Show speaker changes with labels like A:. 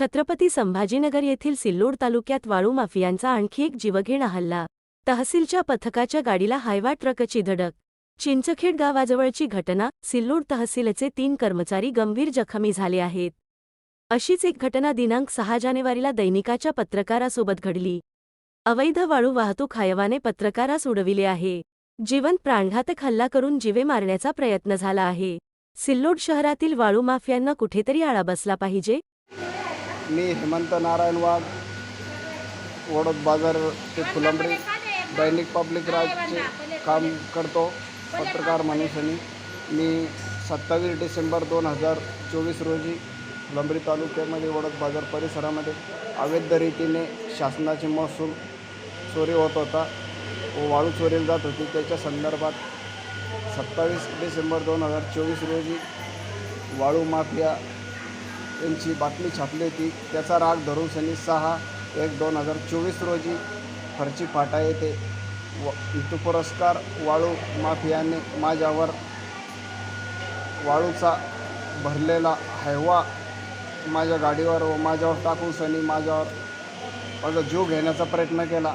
A: छत्रपती संभाजीनगर येथील सिल्लोड तालुक्यात वाळू माफियांचा आणखी एक जीवघेणा हल्ला. तहसीलच्या पथकाच्या गाडीला हायवा ट्रकची धडक. चिंचखेड गावाजवळची घटना सिल्लोड तहसीलचे तीन कर्मचारी गंभीर जखमी झाले आहेत. अशीच एक घटना दिनांक सहा जानेवारीला दैनिकाच्या पत्रकारासोबत घडली. अवैध वाळू वाहतूक हायवाने पत्रकारास उडविले आहे. जीवन प्राणघातक हल्ला करून जीवे मारण्याचा प्रयत्न झाला आहे. सिल्लोड शहरातील वाळू माफियांना कुठेतरी आळा बसला पाहिजे
B: मी हेमंत नारायण वाघ वडोद बाजार ते फुलंबरी दैनिक पब्लिक राजचे काम करतो पत्रकार म्हणून मी सत्तावीस डिसेंबर दोन हजार चोवीस रोजी फुलंब्री तालुक्यामध्ये वडोद बाजार परिसरामध्ये अवैध रीतीने शासनाचे महसूल चोरी होत होता. व वाळू चोरीला जात होती. त्याच्या संदर्भात सत्तावीस डिसेंबर दोन हजार चोवीस रोजी वाळू माफिया यांची बातमी छापली होती. त्याचा राग धरून सनी सहा एक दोन हजार चोवीस रोजी फरची फाटा येथे व इतू पुरस्कार वाळू माफियाने माझ्यावर वाळूचा भरलेला हैवा माझ्या गाडीवर व माझ्यावर टाकून सनी माझ्यावर माझा जीव घेण्याचा प्रयत्न केला.